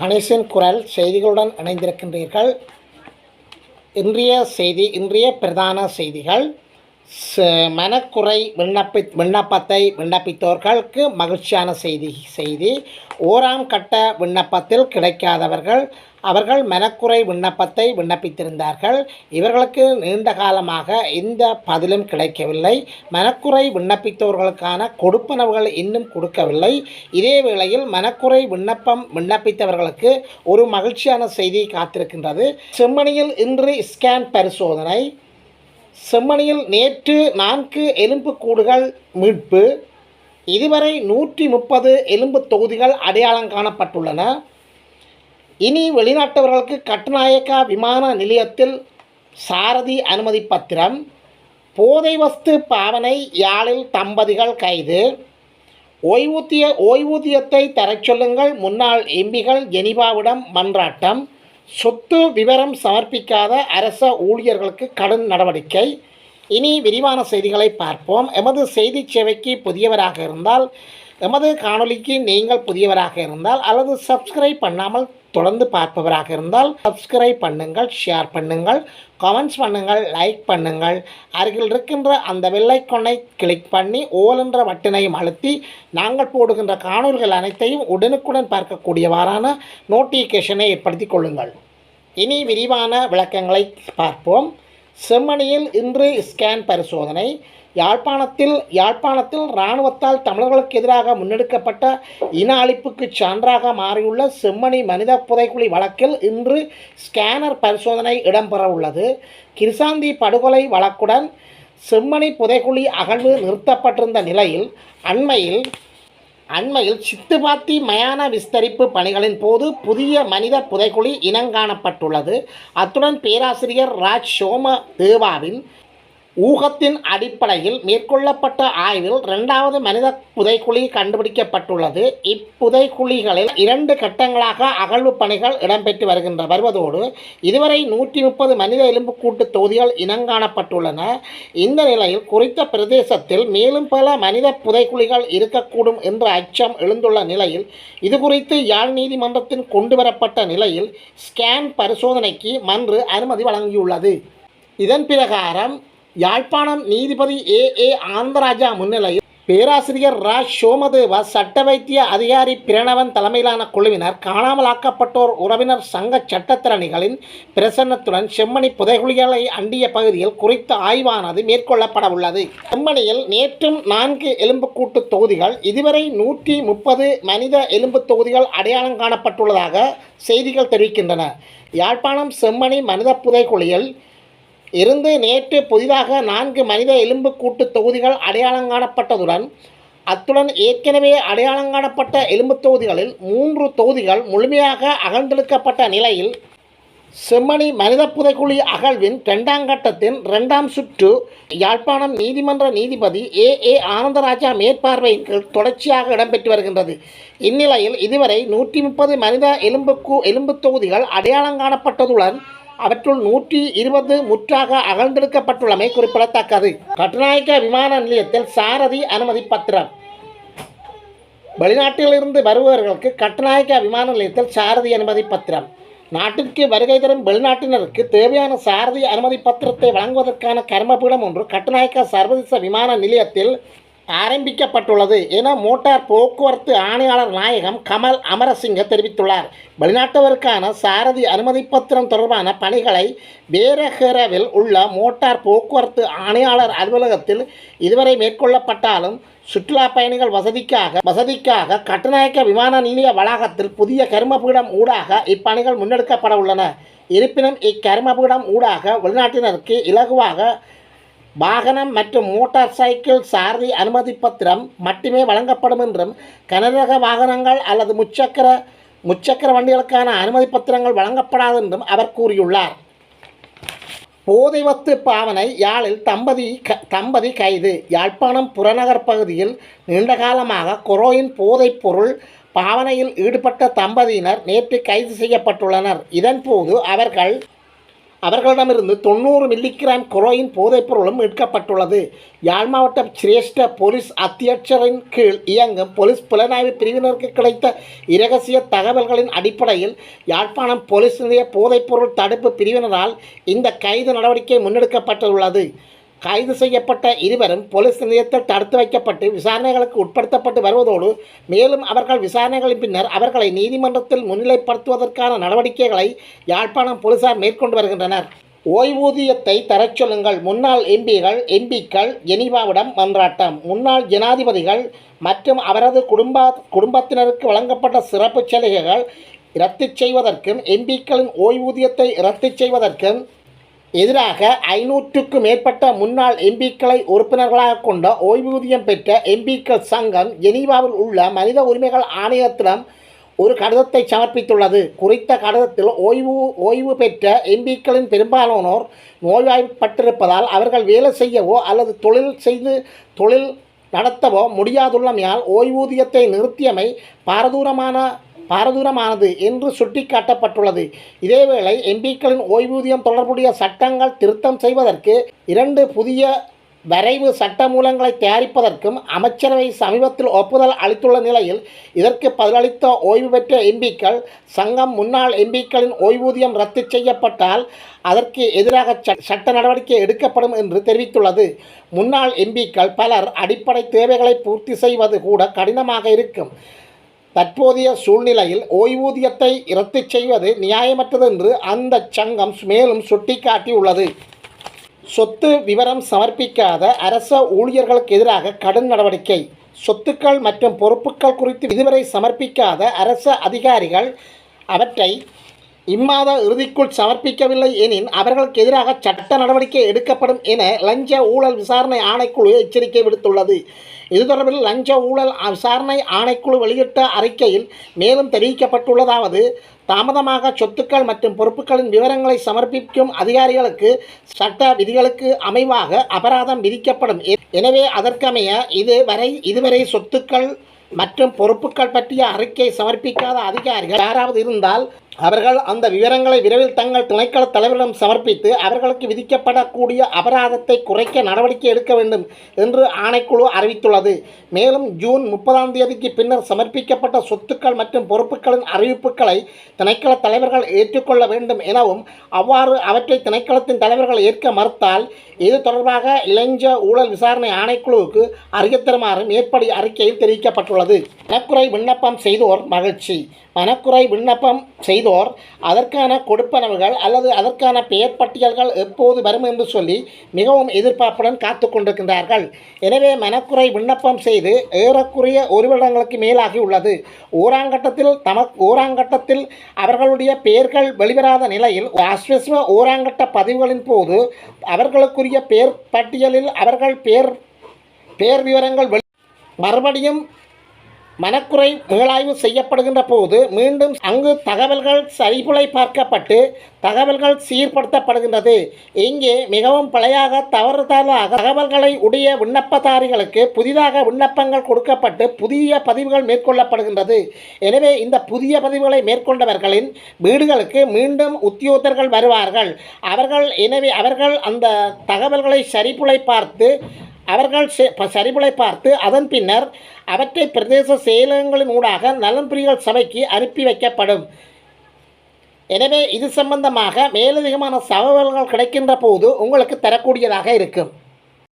கணேசன் குரல் செய்திகளுடன் இணைந்திருக்கின்றீர்கள். இன்றைய செய்தி இன்றைய பிரதான செய்திகள். ச- மனக்குறை விண்ணப்பி விண்ணப்பத்தை விண்ணப்பித்தோர்களுக்கு மகிழ்ச்சியான செய்தி செய்தி. ஓராம் கட்ட விண்ணப்பத்தில் கிடைக்காதவர்கள் அவர்கள் மனக்குறை விண்ணப்பத்தை விண்ணப்பித்திருந்தார்கள். இவர்களுக்கு நீண்ட காலமாக எந்த பதிலும் கிடைக்கவில்லை. மனக்குறை விண்ணப்பித்தவர்களுக்கான கொடுப்பனவுகள் இன்னும் கொடுக்கவில்லை. இதே வேளையில் மனக்குறை விண்ணப்பம் விண்ணப்பித்தவர்களுக்கு ஒரு மகிழ்ச்சியான செய்தி காத்திருக்கின்றது. செம்மணியில் இன்று ஸ்கேன் பரிசோதனை. செம்மணியில் நேற்று நான்கு எலும்புக்கூடுகள் மீட்பு. இதுவரை நூற்றி முப்பது எலும்பு தொகுதிகள் அடையாளம் காணப்பட்டுள்ளன. இனி வெளிநாட்டவர்களுக்கு கட்டுநாயக்கா விமான நிலையத்தில் சாரதி அனுமதி பத்திரம் போதை வஸ்து பாவனை யாழில் தம்பதிகள் கைது ஓய்வூத்திய ஓய்வூதியத்தை தரச் சொல்லுங்கள் முன்னாள் எம்பிகள் ஜெனிவாவிடம் மன்றாட்டம் சொத்து விவரம் சமர்ப்பிக்காத அரச ஊழியர்களுக்கு கடும் நடவடிக்கை. இனி விரிவான செய்திகளை பார்ப்போம். எமது செய்தி சேவைக்கு புதியவராக இருந்தால் எமது காணொளிக்கு நீங்கள் புதியவராக இருந்தால் அல்லது சப்ஸ்கிரைப் பண்ணாமல் தொடர்ந்து பார்ப்பவராக இருந்தால் சப்ஸ்கிரைப் பண்ணுங்கள் ஷேர் பண்ணுங்கள் கமெண்ட்ஸ் பண்ணுங்கள் லைக் பண்ணுங்கள். அருகில் இருக்கின்ற அந்த வெள்ளைக்கொன்னை கிளிக் பண்ணி ஓல் என்ற பட்டனையும் அழுத்தி நாங்கள் போடுகின்ற காணொல்கள் அனைத்தையும் உடனுக்குடன் பார்க்கக்கூடியவாறான நோட்டிஃபிகேஷனை ஏற்படுத்தி கொள்ளுங்கள். இனி விரிவான விளக்கங்களை பார்ப்போம். செம்மணியில் இன்று ஸ்கேன் பரிசோதனை. யாழ்ப்பாணத்தில் யாழ்ப்பாணத்தில் இராணுவத்தால் தமிழர்களுக்கு எதிராக முன்னெடுக்கப்பட்ட இன அழிப்புக்கு சான்றாக மாறியுள்ள செம்மணி மனித புதைக்குழி வழக்கில் இன்று ஸ்கேனர் பரிசோதனை இடம்பெற உள்ளது. கிருசாந்தி படுகொலை வழக்குடன் செம்மணி புதைக்குழி அகழ்வு நிறுத்தப்பட்டிருந்த நிலையில் அண்மையில் அண்மையில் சித்துபாத்தி மயான விஸ்தரிப்பு பணிகளின் போது புதிய மனித புதைக்குழி இனங்காணப்பட்டுள்ளது அத்துடன் பேராசிரியர் ராஜ் சோம தேவாவின் ஊகத்தின் அடிப்படையில் மேற்கொள்ளப்பட்ட ஆய்வில் இரண்டாவது மனித புதைக்குழி கண்டுபிடிக்கப்பட்டுள்ளது. இப்புதைக்குழிகளில் இரண்டு கட்டங்களாக அகழ்வு பணிகள் இடம்பெற்று வருகின்ற வருவதோடு இதுவரை நூற்றி முப்பது மனித எலும்புக்கூட்டு தொகுதிகள் இனங்காணப்பட்டுள்ளன. இந்த நிலையில் குறித்த பிரதேசத்தில் மேலும் பல மனித புதைக்குழிகள் இருக்கக்கூடும் என்ற அச்சம் எழுந்துள்ள நிலையில் இது குறித்து யாழ் நீதிமன்றத்தின் கொண்டுவரப்பட்ட நிலையில் ஸ்கேன் பரிசோதனைக்கு மன்று அனுமதி வழங்கியுள்ளது. இதன் பிரகாரம் யாழ்ப்பாணம் நீதிபதி ஏ. ஏ. ஆனந்தராஜா முன்னிலையில் பேராசிரியர் ராஜ் சோமதேவா சட்ட வைத்திய அதிகாரி பிரணவன் தலைமையிலான குழுவினர் காணாமலாக்கப்பட்டோர் உறவினர் சங்க சட்டத்திறனிகளின் பிரசன்னத்துடன் செம்மணி புதைகுழிகளை அண்டிய பகுதியில் குறித்த ஆய்வானது மேற்கொள்ளப்பட உள்ளது. செம்மணியில் நேற்றும் நான்கு எலும்புக்கூட்டு தொகுதிகள் இதுவரை நூற்றி முப்பது மனித எலும்பு தொகுதிகள் அடையாளம் காணப்பட்டுள்ளதாக செய்திகள் தெரிவிக்கின்றன. யாழ்ப்பாணம் செம்மணி மனித புதைக்குழியில் இருந்து நேற்று புதிதாக நான்கு மனித எலும்புக்கூட்டு தொகுதிகள் அடையாளம் காணப்பட்டதுடன் அத்துடன் ஏற்கனவே அடையாளம் காணப்பட்ட எலும்புத் தொகுதிகளில் மூன்று தொகுதிகள் முழுமையாக அகழ்ந்தெடுக்கப்பட்ட நிலையில் செம்மணி மனித புதைக்குழி அகழ்வின் இரண்டாம் கட்டத்தின் இரண்டாம் சுற்று யாழ்ப்பாணம் நீதிமன்ற நீதிபதி ஏ. ஏ. ஆனந்தராஜா மேற்பார்வையின் கீழ் தொடர்ச்சியாக இடம்பெற்று வருகின்றது. இந்நிலையில் இதுவரை நூற்றி முப்பது மனித எலும்புக்கு எலும்புத் தொகுதிகள் அடையாளம் காணப்பட்டதுடன் அவற்றுள் நூற்றி இருபது முற்றாக அகழ்ந்தெடுக்கப்பட்டுள்ளமை குறிப்பிடத்தக்கது. கட்டுநாயக்க விமான நிலையத்தில் சாரதி அனுமதி பத்திரம். வெளிநாட்டிலிருந்து வருபவர்களுக்கு கட்டுநாயக்க விமான நிலையத்தில் சாரதி அனுமதி பத்திரம். நாட்டிற்கு வருகை தரும் வெளிநாட்டினருக்கு தேவையான சாரதி அனுமதி பத்திரத்தை வழங்குவதற்கான கர்மபீடம் ஒன்று கட்டுநாயக்க சர்வதேச விமான நிலையத்தில் ஆரம்பிக்கப்பட்டுள்ளது. என மோட்டார் போக்குவரத்து ஆணையாளர் நாயகம் கமல் அமரசிங்க தெரிவித்துள்ளார். வெளிநாட்டவருக்கான சாரதி அனுமதி பத்திரம் தொடர்பான பணிகளை வேரகரவில் உள்ள மோட்டார் போக்குவரத்து ஆணையாளர் அலுவலகத்தில் இதுவரை மேற்கொள்ளப்பட்டாலும் சுற்றுலா பயணிகள் வசதிக்காக வசதிக்காக கட்டுநாயக்க விமான நிலைய வளாகத்தில் புதிய கருமபீடம் ஊடாக இப்பணிகள் முன்னெடுக்கப்பட உள்ளன. இருப்பினும் இக்கருமபீடம் ஊடாக வெளிநாட்டினருக்கு இலகுவாக வாகனம் மற்றும் மோட்டார் சைக்கிள் சாரதி அனுமதி பத்திரம் மட்டுமே வழங்கப்படும் என்றும் கனரக வாகனங்கள் அல்லது முச்சக்கர முச்சக்கர வண்டிகளுக்கான அனுமதி பத்திரங்கள் வழங்கப்படாது என்றும் அவர் கூறியுள்ளார். போதைவத்து பாவனை யாழில் தம்பதி க தம்பதி கைது. யாழ்ப்பாணம் புறநகர் பகுதியில் நீண்டகாலமாக கொரோயின் போதைப் பொருள் பாவனையில் ஈடுபட்ட தம்பதியினர் நேற்று கைது செய்யப்பட்டுள்ளனர். இதன்போது அவர்கள் அவர்களிடமிருந்து தொண்ணூறு மில்லிகிராம் குரோயின் போதைப்பொருளும் மீட்கப்பட்டுள்ளது. யாழ் மாவட்ட சிரேஷ்ட போலீஸ் அத்தியட்சரின் கீழ் இயங்கும் போலீஸ் புலனாய்வு பிரிவினருக்கு கிடைத்த இரகசிய தகவல்களின் அடிப்படையில் யாழ்ப்பாணம் போலீஸ் நிலைய போதைப்பொருள் தடுப்பு பிரிவினரால் இந்த கைது நடவடிக்கை முன்னெடுக்கப்பட்டுள்ளது. கைது செய்யப்பட்ட இருவரும் போலீஸ் நிலையத்தில் தடுத்து வைக்கப்பட்டு விசாரணைகளுக்கு உட்படுத்தப்பட்டு வருவதோடு மேலும் அவர்கள் விசாரணைகளின் பின்னர் அவர்களை நீதிமன்றத்தில் முன்னிலைப்படுத்துவதற்கான நடவடிக்கைகளை யாழ்ப்பாணம் போலீசார் மேற்கொண்டு வருகின்றனர். ஓய்வூதியத்தை தரச் சொல்லுங்கள். முன்னாள் எம்பிகள் எம்பிக்கள் ஜெனீவாவிடம் மன்றாட்டம். முன்னாள் ஜனாதிபதிகள் மற்றும் அவரது குடும்ப குடும்பத்தினருக்கு வழங்கப்பட்ட சிறப்பு சலுகைகள் ரத்து செய்வதற்கும் எம்பிக்களின் ஓய்வூதியத்தை ரத்து செய்வதற்கும் எதிராக ஐநூற்றுக்கும் மேற்பட்ட முன்னாள் எம்பிக்களை உறுப்பினர்களாக கொண்ட ஓய்வூதியம் பெற்ற எம்பிக்கள் சங்கம் ஜெனீவாவில் உள்ள மனித உரிமைகள் ஆணையத்திடம் ஒரு கடிதத்தை சமர்ப்பித்துள்ளது. குறித்த கடிதத்தில் ஓய்வு ஓய்வு பெற்ற எம்பிக்களின் பெரும்பாலானோர் நோய்வாய்ப்பட்டிருப்பதால் அவர்கள் வேலை செய்யவோ அல்லது தொழில் செய்து தொழில் நடத்தவோ முடியாதுள்ளமையால் ஓய்வூதியத்தை நிறுத்தியமை பாரதூரமான பாரதூரமானது என்று சுட்டிக்காட்டப்பட்டுள்ளது. இதேவேளை எம்பிக்களின் ஓய்வூதியம் தொடர்புடைய சட்டங்கள் திருத்தம் செய்வதற்கு இரண்டு புதிய வரைவு சட்டமூலங்களை தயாரிப்பதற்கும் அமைச்சரவை சமீபத்தில் ஒப்புதல் அளித்துள்ள நிலையில் இதற்கு பதிலளித்த ஓய்வு பெற்ற எம்பிக்கள் சங்கம் முன்னாள் எம்பிக்களின் ஓய்வூதியம் ரத்து செய்யப்பட்டால் அதற்கு எதிராக சட்ட நடவடிக்கை எடுக்கப்படும் என்று தெரிவித்துள்ளது. முன்னாள் எம்பிக்கள் பலர் அடிப்படை தேவைகளை பூர்த்தி செய்வது கூட கடினமாக இருக்கும். தற்போதைய சூழ்நிலையில் ஓய்வூதியத்தை இரத்து செய்வது நியாயமற்றது என்று அந்த சங்கம் மேலும் சுட்டிக்காட்டியுள்ளது. சொத்து விவரம் சமர்ப்பிக்காத அரச ஊழியர்களுக்கு எதிராக கடும் நடவடிக்கை. சொத்துக்கள் மற்றும் பொறுப்புகள் குறித்து இதுவரை சமர்ப்பிக்காத அரச அதிகாரிகள் அவற்றை இம்மாத இறுதிக்குள் சமர்ப்பிக்கவில்லை எனின் அவர்களுக்கு எதிராக சட்ட நடவடிக்கை எடுக்கப்படும் என லஞ்ச ஊழல் விசாரணை ஆணைக்குழு எச்சரிக்கை விடுத்துள்ளது. இது தொடர்பில் லஞ்ச ஊழல் விசாரணை ஆணைக்குழு வெளியிட்ட அறிக்கையில் மேலும் தெரிவிக்கப்பட்டுள்ளதாவது தாமதமாக சொத்துக்கள் மற்றும் பொறுப்புகளின் விவரங்களை சமர்ப்பிக்கும் அதிகாரிகளுக்கு சட்ட விதிகளுக்கு அமைவாக அபராதம் விதிக்கப்படும். எனவே அதற்கமைய இது வரை இதுவரை சொத்துக்கள் மற்றும் பொறுப்புகள் பற்றிய அறிக்கை சமர்ப்பிக்காத அதிகாரிகள் யாராவது இருந்தால் அவர்கள் அந்த விவரங்களை விரைவில் தங்கள் திணைக்கள தலைவரிடம் சமர்ப்பித்து அவர்களுக்கு விதிக்கப்படக்கூடிய அபராதத்தை குறைக்க நடவடிக்கை எடுக்க வேண்டும் என்று ஆணைக்குழு அறிவித்துள்ளது. மேலும் ஜூன் முப்பதாம் தேதிக்கு பின்னர் சமர்ப்பிக்கப்பட்ட சொத்துக்கள் மற்றும் பொறுப்புகளின் அறிவிப்புகளை திணைக்கள தலைவர்கள் ஏற்றுக்கொள்ள வேண்டும் எனவும் அவ்வாறு அவற்றை திணைக்களத்தின் தலைவர்கள் ஏற்க மறுத்தால் இது தொடர்பாக இளைஞ ஊழல் விசாரணை ஆணைக்குழுவுக்கு அறியத்தருமாறு மேற்படி அறிக்கையில் தெரிவிக்கப்பட்டுள்ளது. மனக்குறை விண்ணப்பம் செய்தோர் மகிழ்ச்சி. மனக்குறை விண்ணப்பம் செய்தோர் அதற்கான கொடுப்பனவுகள் அல்லது அதற்கான பெயர் பட்டியல்கள் எப்போது வரும் என்று சொல்லி மிகவும் எதிர்பார்ப்புடன் காத்து கொண்டிருக்கின்றார்கள். எனவே மனக்குறை விண்ணப்பம் செய்து ஏறக்குறைய ஒரு வருடங்களுக்கு மேலாகி உள்ளது. ஓராங்கட்டத்தில் தமக் ஓராங்கட்டத்தில் அவர்களுடைய பெயர்கள் வெளிவராத நிலையில் அஸ்வஸ்வ ஓராங்கட்ட பதிவுகளின் போது அவர்களுக்குரிய பெயர் பட்டியலில் அவர்கள் பெயர் பெயர் விவரங்கள் வெளி மறுபடியும் மனக்குறை மீளாய்வு செய்யப்படுகின்ற போது மீண்டும் அங்கு தகவல்கள் சரிபுலை பார்க்கப்பட்டு தகவல்கள் சீர்படுத்தப்படுகின்றது. இங்கே மிகவும் பழையாக தவறுதலாக தகவல்களை உடைய விண்ணப்பதாரிகளுக்கு புதிதாக விண்ணப்பங்கள் கொடுக்கப்பட்டு புதிய பதிவுகள் மேற்கொள்ளப்படுகின்றது. எனவே இந்த புதிய பதிவுகளை மேற்கொண்டவர்களின் வீடுகளுக்கு மீண்டும் உத்தியோகத்தர்கள் வருவார்கள். அவர்கள் எனவே அவர்கள் அந்த தகவல்களை சரிபுலை பார்த்து அவர்கள் செ- சரிபுலை பார்த்து அதன் பின்னர் அவற்றை பிரதேச செயலகங்களின் ஊடாக நலன்புரிகள் சபைக்கு அனுப்பி வைக்கப்படும். எனவே இது சம்பந்தமாக மேலதிகமான தகவல்கள் கிடைக்கின்ற போது உங்களுக்கு தரக்கூடியதாக இருக்கும்.